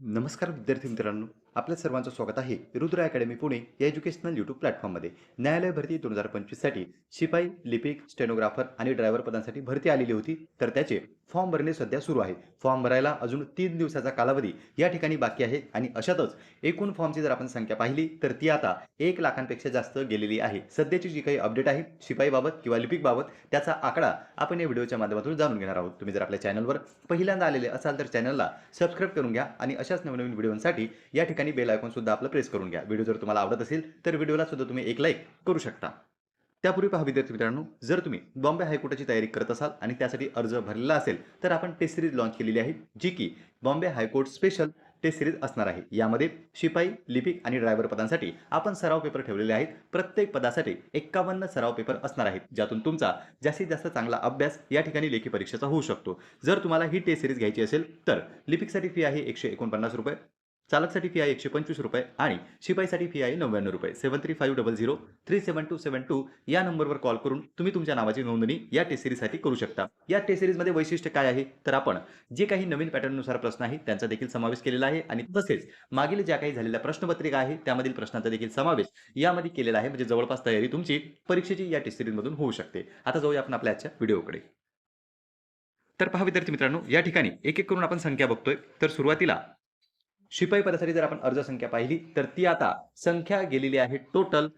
नमस्कार विद्यार्थी मित्रांनो आपल्या सर्वांचं स्वागत आहे रुद्र अकॅडमी पुणे या एज्युकेशनल यूट्यूब प्लॅटफॉर्ममध्ये न्यायालय भरती दोन हजार पंचवीससाठी शिपाई लिपिक स्टेनोग्राफर आणि ड्रायव्हर पदांसाठी भरती आलेली होती. तर त्याचे फॉर्म भरणे सध्या सुरू आहे. फॉर्म भरायला अजून तीन दिवसाचा कालावधी या ठिकाणी बाकी आहे आणि अशातच एकूण फॉर्मची जर आपण संख्या पाहिली तर ती आता एक लाखांपेक्षा जास्त गेलेली आहे. सध्याची जी काही अपडेट आहे शिपाईबाबत किंवा लिपिकबाबत त्याचा आकडा आपण या व्हिडिओच्या माध्यमातून जाणून घेणार आहोत. तुम्ही जर आपल्या चॅनलवर पहिल्यांदा आलेले असाल तर चॅनलला सबस्क्राईब करून घ्या आणि अशाच नवनवीन व्हिडिओसाठी या ठिकाणी बेल आयकॉन सुद्धा आपलं प्रेस करून घ्या. व्हिडिओ जर तुम्हाला आवडत असेल तर व्हिडिओला सुद्धा तुम्ही एक लाईक करू शकता. त्यापूर्वी पहा विद्यार्थी मित्रांनो जर तुम्ही बॉम्बे हायकोर्टाची तयारी करत असाल आणि त्यासाठी अर्ज भरलेला असेल तर आपण टेस्ट सिरीज लॉन्च केलेली आहे जी की Bombay high court special test series असणार आहे. यामध्ये शिपाई लिपिक आणि ड्रायव्हर पदांसाठी आपण सराव पेपर ठेवलेले आहेत. प्रत्येक पदासाठी एक्कावन्न सराव पेपर असणार आहेत ज्यातून तुमचा जास्तीत जास्त चांगला अभ्यास या ठिकाणी लेखी परीक्षेचा होऊ शकतो. जर तुम्हाला ही टेस्ट सिरीज घ्यायची असेल तर लिपिकसाठी फी आहे एकशे एकोणपन्नास रुपये चालकसाठी फी आहे एकशे पंचवीस रुपये आणि शिपाईसाठी फी आहे नव्याण्णव रुपये. Seven three five double zero three seven two seven two या नंबरवर कॉल करून तुम्ही तुमच्या नावाची नोंदणी या टेस्ट सिरीजसाठी करू शकता. या टेस्ट सिरीजमध्ये वैशिष्ट्य काय आहे? तर आपण जे काही नवीन पॅटर्ननुसार प्रश्न आहे त्यांचा देखील समावेश केलेला आहे आणि तसेच मागील ज्या काही झालेल्या प्रश्नपत्रिका आहे त्यामधील प्रश्नांचा देखील समावेश यामध्ये केलेला आहे. म्हणजे जवळपास तयारी तुमची परीक्षेची या टेस्ट सिरीजमधून होऊ शकते. आता जाऊया आपण आपल्या आजच्या व्हिडिओकडे. तर पहा विद्यार्थी मित्रांनो या ठिकाणी एक एक करून आपण संख्या बघतोय. तर सुरुवातीला शिपाई पदासाठी जर आपण अर्ज संख्या पाहिली तर ती आता संख्या गेलेली आहे टोटल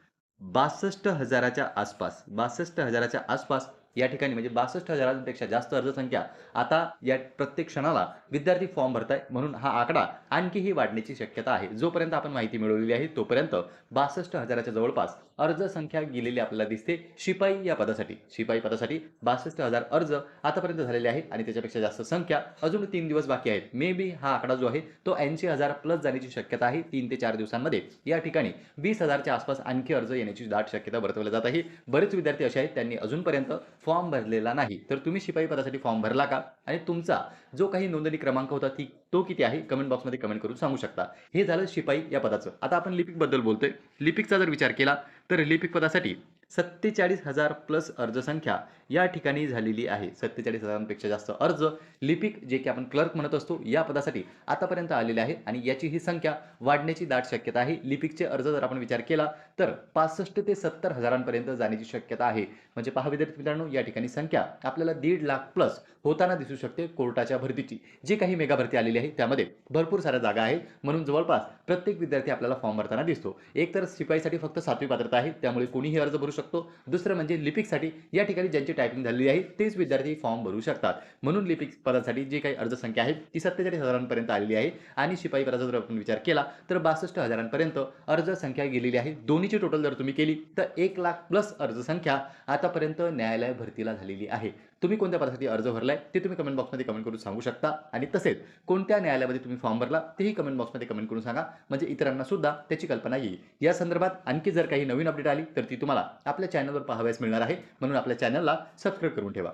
बासष्ट हजाराच्या आसपास. बासष्ट हजाराच्या आसपास या ठिकाणी म्हणजे बासष्ट हजारांपेक्षा जास्त अर्जसंख्या आता या प्रत्येक क्षणाला विद्यार्थी फॉर्म भरताय म्हणून हा आकडा आणखीही वाढण्याची शक्यता आहे. जोपर्यंत आपण माहिती मिळवलेली आहे तोपर्यंत बासष्ट हजाराच्या जवळपास अर्जसंख्या गेलेली आपल्याला दिसते शिपाई या पदासाठी. शिपाई पदासाठी बासष्ट हजार अर्ज आतापर्यंत झालेले आहे आणि त्याच्यापेक्षा जास्त संख्या अजून तीन दिवस बाकी आहेत. मे बी हा आकडा जो आहे तो ऐंशी हजार प्लस जाण्याची शक्यता आहे तीन ते चार दिवसांमध्ये. या ठिकाणी वीस हजारच्या आसपास आणखी अर्ज येण्याची दाट शक्यता वर्तवली जात आहे. बरेच विद्यार्थी असे आहेत त्यांनी अजूनपर्यंत फॉर्म भरलेला नाही. तर तुम्ही शिपाई पदासाठी फॉर्म भरला का? आणि तुमचा जो काही नोंदणी क्रमांक होता ती तो किती आहे? कमेंट बॉक्समध्ये कमेंट करून सांगू शकता. हे झालं शिपाई या पदाचं. आता आपण लिपिकबद्दल बोलतोय. लिपिकचा जर विचार केला तर लिपिक पदासाठी सत्तेचाळीस हजार प्लस अर्जसंख्या या ठिकाणी झालेली आहे. सत्तेचाळीस हजारांपेक्षा जास्त अर्ज लिपिक जे की आपण क्लर्क म्हणत असतो या पदासाठी आतापर्यंत आलेले आहे आणि याची ही संख्या वाढण्याची दाट शक्यता आहे. लिपिकचे अर्ज जर आपण विचार केला तर पासष्ट ते सत्तर हजारांपर्यंत जाण्याची शक्यता आहे. म्हणजे पहा विद्यार्थी मित्रांनो या ठिकाणी संख्या आपल्याला दीड लाख प्लस होताना दिसू शकते कोर्टाच्या भरतीची. जी काही मेगा भरती आलेली आहे त्यामध्ये भरपूर साऱ्या जागा आहे म्हणून जवळपास प्रत्येक विद्यार्थी आपल्याला फॉर्म भरताना दिसतो. एक तर शिपाईसाठी फक्त सातवी पात्रता आहे त्यामुळे कोणीही अर्ज भरू शकतो. दुसरं म्हणजे लिपिकसाठी या ठिकाणी ज्यांची टायपिंग झालेली आहे तेच विद्यार्थी फॉर्म भरू शकतात. म्हणून लिपिक पदासाठी जी काही अर्जसंख्या आहे ती सत्तेचाळीस हजारांपर्यंत आलेली आहे आणि शिपाई पदाचा जर आपण विचार केला तर बासष्ट हजारांपर्यंत अर्जसंख्या गेलेली आहे. दोन्हीची टोटल जर तुम्ही केली तर एक लाख प्लस अर्जसंख्या आतापर्यंत न्यायालय भरतीला झालेली आहे. तुम्ही कोणत्या पदासाठी अर्ज भरलाय ते तुम्ही कमेंट बॉक्समध्ये कमेंट करून सांगू शकता. आणि तसेच कोणत्या न्यायालयामध्ये तुम्ही फॉर्म भरला तेही कमेंट बॉक्समध्ये कमेंट करून सांगा. म्हणजे इतरांना सुद्धा त्याची कल्पना येईल. या संदर्भात आणखी जर काही नवीन अपडेट आली तर ती तुम्हाला आपल्या चॅनलवर पाहाव्यास मिळणार आहे. म्हणून आपल्या चॅनलला सबस्क्राईब करून ठेवा.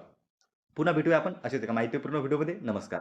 पुन्हा भेटूया आपण अशाच एका माहितीपूर्ण व्हिडिओमध्ये नमस्कार.